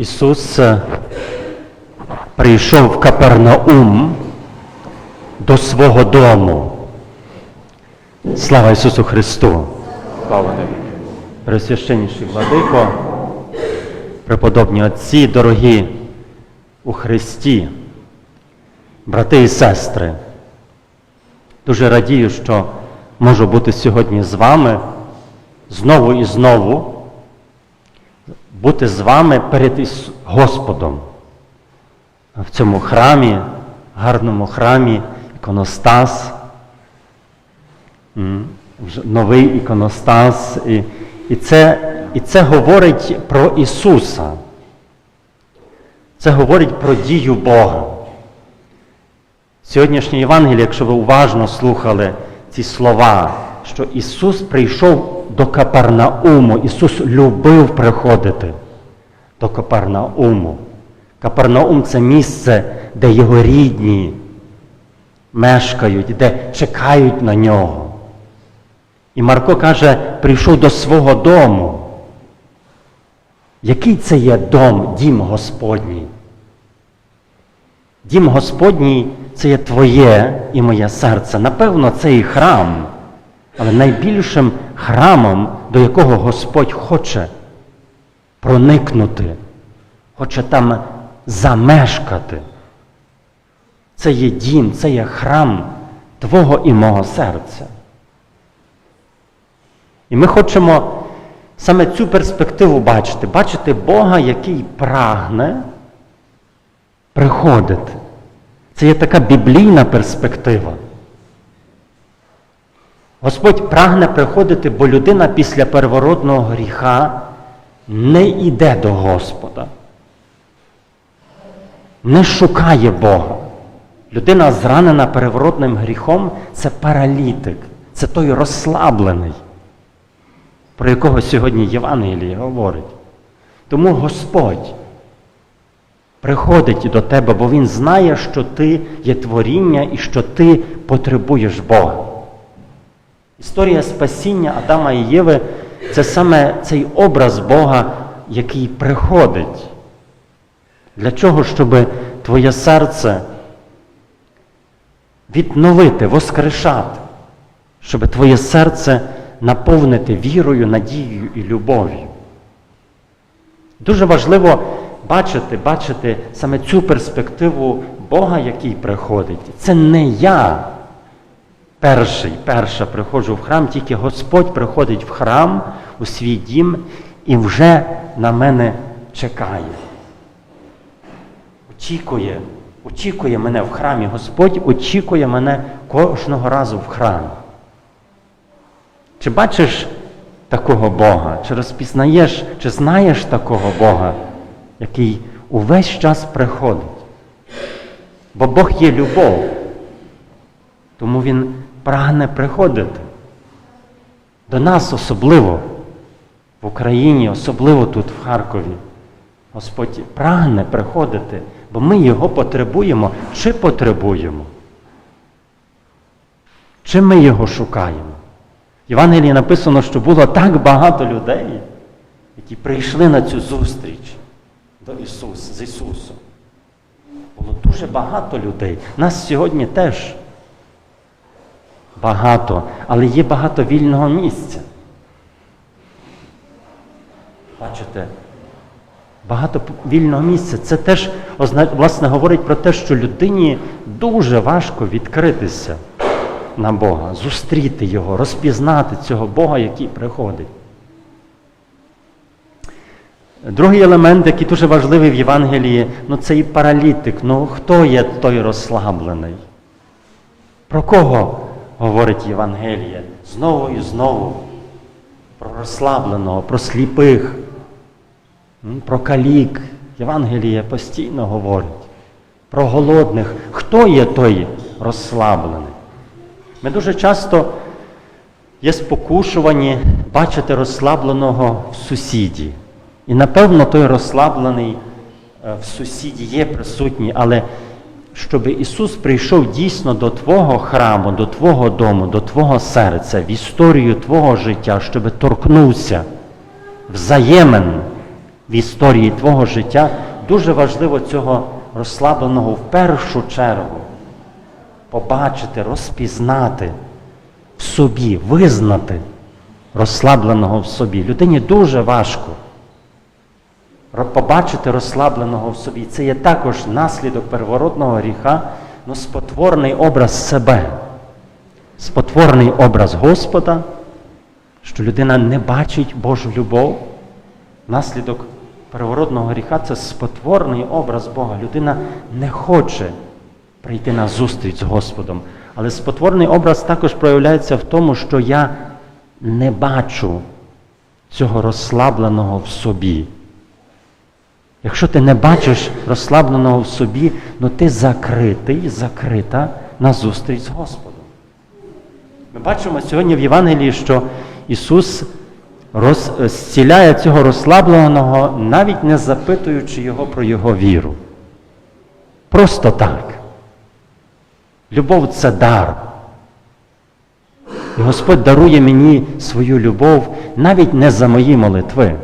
Ісус е, прийшов в Капернаум до свого дому. Слава Ісусу Христу! Слава. Пресвященніший владико, преподобні отці, дорогі у Христі, брати і сестри, дуже радію, що можу бути сьогодні з вами знову і знову, бути з вами перед Господом в цьому храмі, гарному храмі, іконостас. Новий іконостас. І, і, це, і це говорить про Ісуса. Це говорить про дію Бога. Сьогоднішнє Євангеліє, якщо ви уважно слухали ці слова, що Ісус прийшов до Капернауму, Ісус любив приходити до Капернауму. Капернаум це місце, де його рідні мешкають, де чекають на нього. І Марко каже, прийшов до свого дому. Який це є дом, дім Господній? Дім Господній це є твоє і моє серце. Напевно, це і храм, але найбільшим храмом, до якого Господь хоче проникнути, хоче там замешкати. Це є дім, це є храм Твого і мого серця. І ми хочемо саме цю перспективу бачити, бачити Бога, який прагне приходити. Це є така біблійна перспектива. Господь прагне приходити, бо людина після первородного гріха не йде до Господа, не шукає Бога. Людина, зранена переворотним гріхом, це паралітик, це той розслаблений, про якого сьогодні Євангеліє говорить. Тому Господь приходить до тебе, бо Він знає, що ти є творіння і що ти потребуєш Бога. Історія спасіння Адама і Єви це саме цей образ Бога, який приходить. Для чого? Щоб твоє серце відновити, воскрешати, щоб твоє серце наповнити вірою, надією і любов'ю. Дуже важливо бачити, бачити саме цю перспективу Бога, який приходить. Це не я перший, перша приходжу в храм, тільки Господь приходить в храм, у свій дім і вже на мене чекає. Очікує, очікує мене в храмі. Господь очікує мене кожного разу в храмі. Чи бачиш такого Бога? Чи розпізнаєш, чи знаєш такого Бога, який увесь час приходить? Бо Бог є любов, тому Він прагне приходити. До нас особливо в Україні, особливо тут, в Харкові. Господь прагне приходити, бо ми його потребуємо чи потребуємо? Чи ми його шукаємо? В Євангелії написано, що було так багато людей, які прийшли на цю зустріч до Ісуса, з Ісусом. Було дуже багато людей. Нас сьогодні теж багато, але є багато вільного місця. Бачите, багато вільного місця. Це теж власне говорить про те, що людині дуже важко відкритися на Бога, зустріти Його, розпізнати цього Бога, який приходить. Другий елемент, який дуже важливий в Євангелії, ну це і паралітик. Ну хто є той розслаблений? Про кого говорить Євангеліє? Знову і знову. Про розслабленого, про сліпих, про калік. Євангеліє постійно говорить. Про голодних. Хто є той розслаблений? Ми дуже часто є спокушувані бачити розслабленого в сусіді. І напевно той розслаблений е, в сусіді є присутній, але щоб Ісус прийшов дійсно до Твого храму, до Твого дому, до Твого серця, в історію Твого життя, щоб торкнувся взаємин в історії твого життя, дуже важливо цього розслабленого в першу чергу побачити, розпізнати в собі, визнати розслабленого в собі. Людині дуже важко побачити розслабленого в собі. Це є також наслідок первородного гріха, ну, спотворний образ себе, спотворений образ Господа, що людина не бачить Божу любов. Наслідок первородного гріха це спотворений образ Бога. Людина не хоче прийти на зустріч з Господом. Але спотворений образ також проявляється в тому, що я не бачу цього розслабленого в собі. Якщо ти не бачиш розслабленого в собі, ну ти закритий, закрита на зустріч з Господом. Ми бачимо сьогодні в Євангелії, що Ісус роз, зціляє цього розслабленого, навіть не запитуючи його про його віру. Просто так. Любов це дар. І Господь дарує мені свою любов навіть не за мої молитви.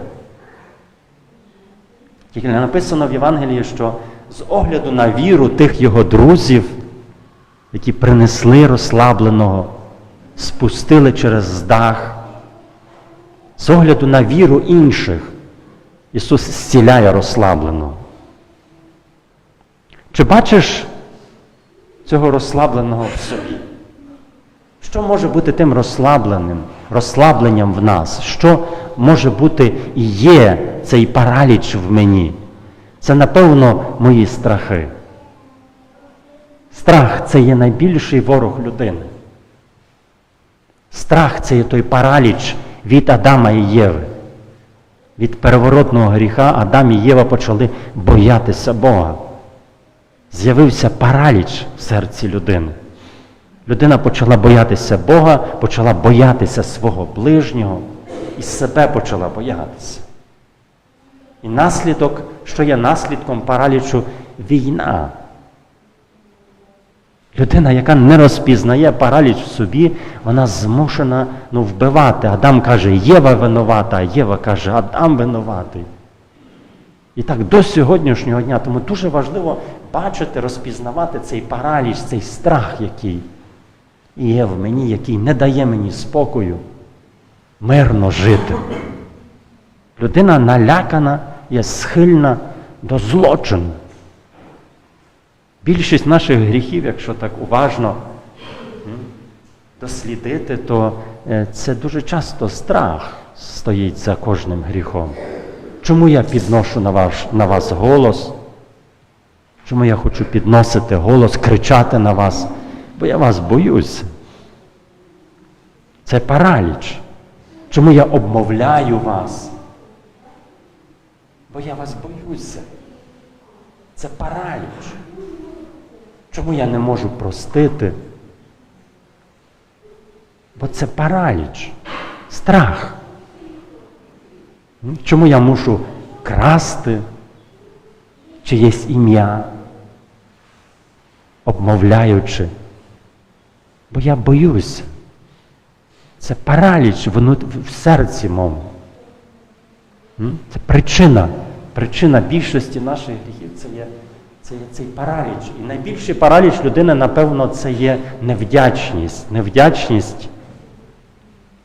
Тільки написано в Євангелії, що з огляду на віру тих його друзів, які принесли розслабленого, спустили через дах, з огляду на віру інших, Ісус зціляє розслабленого. Чи бачиш цього розслабленого в собі? Що може бути тим розслабленим, розслабленням в нас? Що може бути і є цей параліч в мені? Це, напевно, мої страхи. Страх це є найбільший ворог людини. Страх це є той параліч від Адама і Єви. Від переворотного гріха Адам і Єва почали боятися Бога. З'явився параліч в серці людини. Людина почала боятися Бога, почала боятися свого ближнього і себе почала боятися. І наслідок, що є наслідком паралічу війна. Людина, яка не розпізнає параліч в собі, вона змушена ну, вбивати. Адам каже, Єва винувата, а Єва каже, Адам винуватий. І так до сьогоднішнього дня. Тому дуже важливо бачити, розпізнавати цей параліч, цей страх, який є в мені, який не дає мені спокою мирно жити. Людина налякана є схильна до злочину. Більшість наших гріхів, якщо так уважно дослідити, то е, це дуже часто страх стоїть за кожним гріхом. Чому я підношу на, ваш, на вас голос? Чому я хочу підносити голос, кричати на вас? Бо я вас боюсь. Це параліч. Чому я обмовляю вас? Бо я вас боюся. Це параліч. Чому я не можу простити? Бо це параліч, страх. Чому я мушу красти чиєсь ім'я, обмовляючи? Бо я боюся. Це параліч в серці моєму. Це причина. Причина більшості наших гріхів це є, це є цей параліч. І найбільший параліч людини, напевно, це є невдячність. Невдячність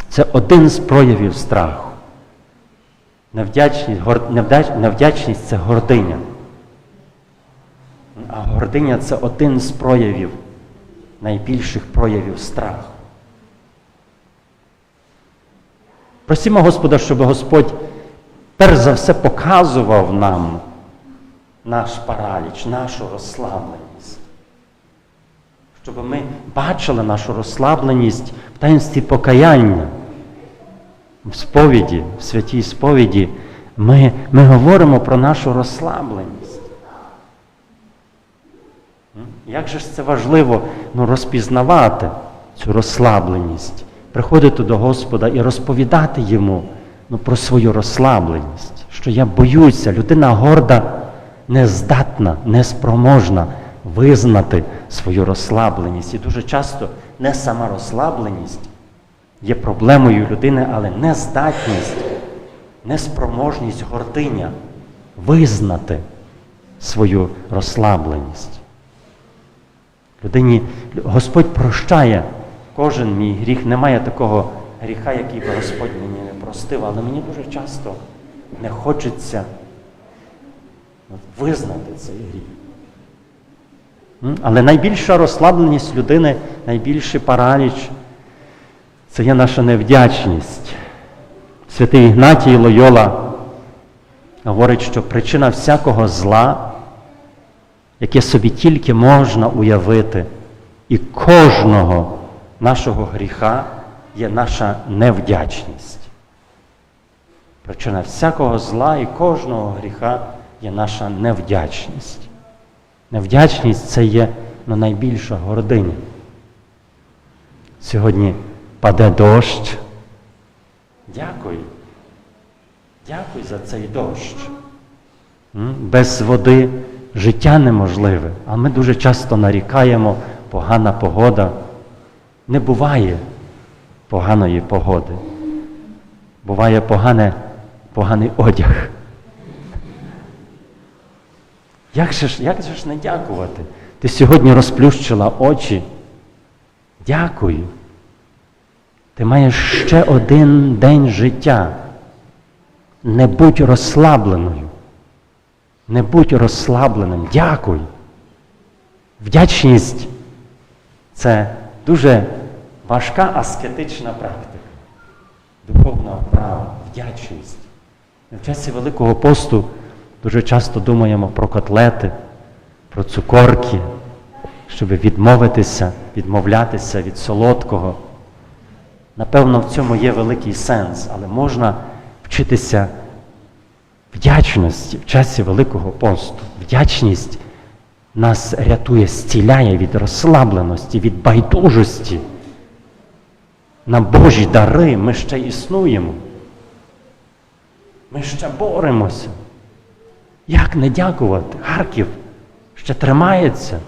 це один з проявів страху. Невдячність, невдач... невдячність це гординя. А гординя це один з проявів, найбільших проявів страху. Просімо Господа, щоб Господь перш за все показував нам наш параліч, нашу розслабленість. Щоб ми бачили нашу розслабленість в таїнстві покаяння. В сповіді, в святій сповіді, ми, ми говоримо про нашу розслабленість. Як же ж це важливо ну, розпізнавати цю розслабленість, приходити до Господа і розповідати йому ну, про свою розслабленість, що я боюся, людина горда, нездатна, неспроможна визнати свою розслабленість. І дуже часто не сама розслабленість є проблемою людини, але нездатність, неспроможність, гординя визнати свою розслабленість. Людині Господь прощає кожен мій гріх. Немає такого гріха, який би Господь мені не простив, але мені дуже часто не хочеться визнати цей гріх. Але найбільша розслабленість людини, найбільший параліч це є наша невдячність. Святий Ігнатій Лойола говорить, що причина всякого зла, яке собі тільки можна уявити, і кожного нашого гріха є наша невдячність. Причина всякого зла і кожного гріха є наша невдячність. Невдячність це є ну, найбільша гординя. Сьогодні паде дощ. Дякую. Дякую за цей дощ. Без води життя неможливе, а ми дуже часто нарікаємо погана погода. Не буває поганої погоди. Буває погане, поганий одяг. Як же, ж, як же ж не дякувати? Ти сьогодні розплющила очі. Дякую. Ти маєш ще один день життя. Не будь розслабленою. Не будь розслабленим. Дякуй. Вдячність це дуже важка аскетична практика. Духовна вправа, вдячність. В часі Великого посту дуже часто думаємо про котлети, про цукорки, щоб відмовитися, відмовлятися від солодкого. Напевно, в цьому є великий сенс, але можна вчитися вдячності в часі Великого посту. Вдячність нас рятує, зціляє від розслабленості, від байдужості. На Божі дари ми ще існуємо. Ми ще боремося. Як не дякувати? Харків ще тримається.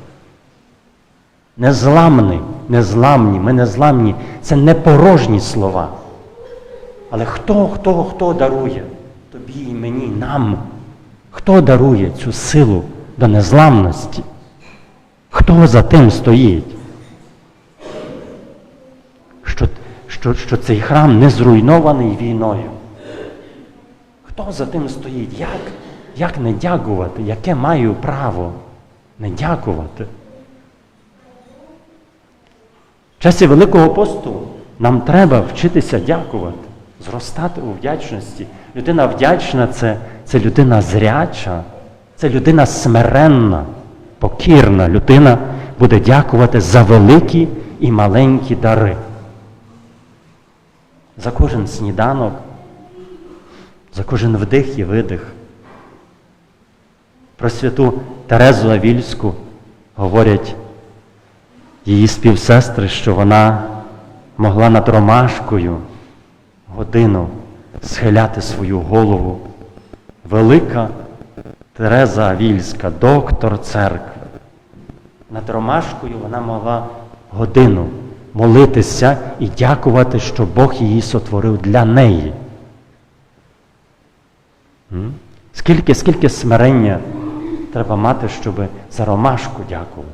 Незламний, незламні, ми незламні. Це не порожні слова. Але хто, хто, хто дарує мені, нам? Хто дарує цю силу до незламності? Хто за тим стоїть? Що, що, що цей храм не зруйнований війною? Хто за тим стоїть? Як, як не дякувати? Яке маю право не дякувати? В часі Великого посту нам треба вчитися дякувати, зростати у вдячності. Людина вдячна це, це людина зряча, це людина смиренна, покірна. Людина буде дякувати за великі і маленькі дари. За кожен сніданок, за кожен вдих і видих. Про святу Терезу Авільську говорять її співсестри, що вона могла над ромашкою годину схиляти свою голову. Велика Тереза Авільська, доктор церкви. Над ромашкою вона могла годину молитися і дякувати, що Бог її сотворив для неї. Скільки, скільки смирення треба мати, щоб за ромашку дякувати.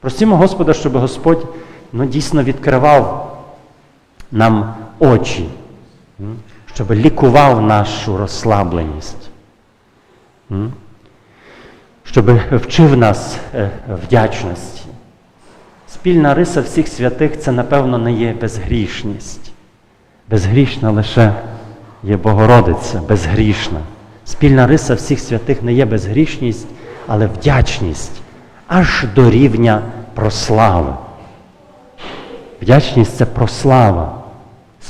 Просимо Господа, щоб Господь ну, дійсно відкривав нам очі, щоб лікував нашу розслабленість, щоб вчив нас е, вдячності. Спільна риса всіх святих це, напевно, не є безгрішність. Безгрішна лише є Богородиця, безгрішна. Спільна риса всіх святих не є безгрішність, але вдячність аж до рівня прослави. Вдячність це прослава.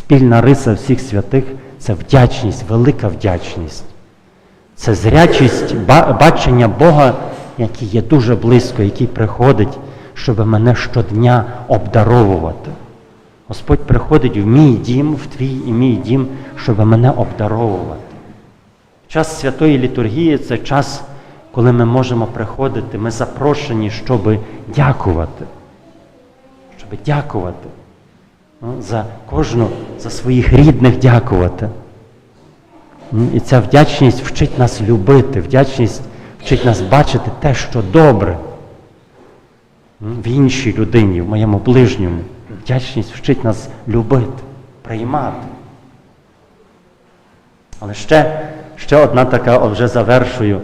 Спільна риса всіх святих це вдячність, велика вдячність. Це зрячість бачення Бога, який є дуже близько, який приходить, щоб мене щодня обдаровувати. Господь приходить в мій дім, в твій і мій дім, щоб мене обдаровувати. Час святої літургії це час, коли ми можемо приходити, ми запрошені, щоб дякувати. Щоб дякувати. Ну, за кожну, за своїх рідних дякувати. І ця вдячність вчить нас любити, вдячність вчить нас бачити те, що добре в іншій людині, в моєму ближньому. Вдячність вчить нас любити, приймати. Але ще, ще одна така, вже завершую,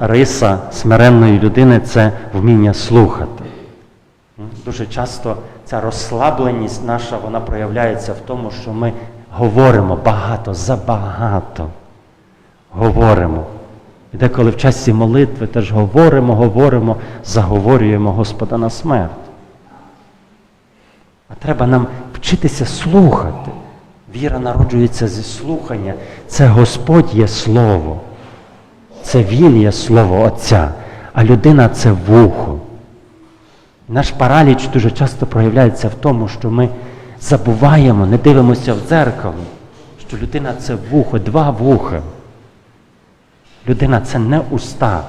риса смиренної людини це вміння слухати. Дуже часто ця розслабленість наша вона проявляється в тому, що ми говоримо багато, забагато. Говоримо. І деколи в часі молитви теж говоримо, говоримо, заговорюємо Господа на смерть. А треба нам вчитися слухати. Віра народжується зі слухання. Це Господь є Слово. Це Він є Слово Отця, а людина це вухо. Наш параліч дуже часто проявляється в тому, що ми забуваємо, не дивимося в дзеркало, що людина це вухо, два вуха. Людина це не уста.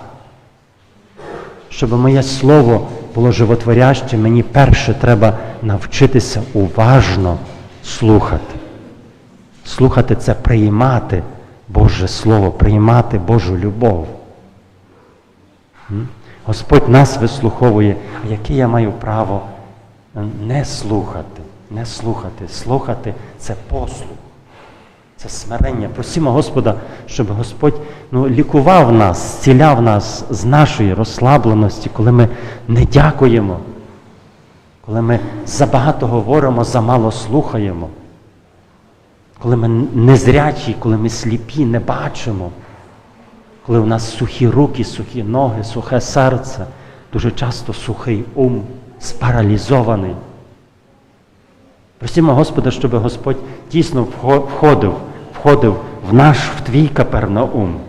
Щоб моє слово було животворяще, мені перше треба навчитися уважно слухати. Слухати це приймати Боже Слово, приймати Божу любов. Господь нас вислуховує, а яке я маю право е, не слухати, не слухати. Слухати це послух, це смирення. Просімо Господа, щоб Господь ну, лікував нас, зціляв нас з нашої розслабленості, коли ми не дякуємо, коли ми забагато говоримо, замало слухаємо, коли ми незрячі, коли ми сліпі, не бачимо коли у нас сухі руки, сухі ноги, сухе серце, дуже часто сухий ум, спаралізований. Просімо Господа, щоб Господь дійсно входив, входив в наш, в твій Капернаум,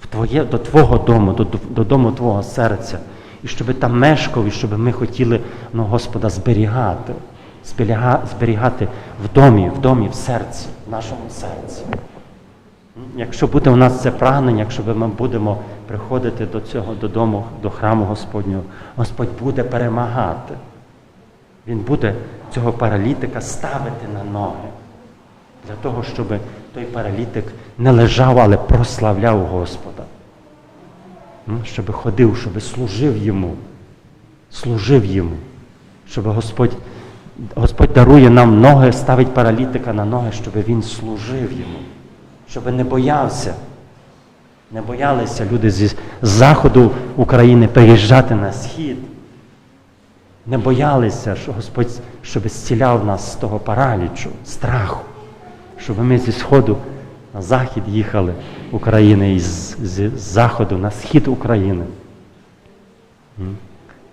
в твоє, до Твого дому, до, до дому Твого серця, і щоб там мешкав, і щоб ми хотіли ну, Господа зберігати, зберігати в домі, в домі, в серці, в нашому серці. Якщо буде у нас це прагнення, якщо ми будемо приходити до цього додому, до храму Господнього, Господь буде перемагати. Він буде цього паралітика ставити на ноги. Для того, щоб той паралітик не лежав, але прославляв Господа. Щоб ходив, щоб служив йому. Служив йому. Щоб Господь, Господь дарує нам ноги, ставить паралітика на ноги, щоб він служив йому щоб не боявся, не боялися люди зі заходу України переїжджати на схід. Не боялися, що Господь щоб зціляв нас з того паралічу, страху, щоб ми зі сходу на захід їхали України і з, з заходу на схід України.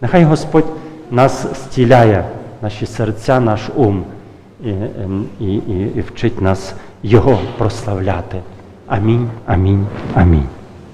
Нехай Господь нас зціляє, наші серця, наш ум і, ем, і, і, і вчить нас його прославляти. Амінь, амінь, амінь.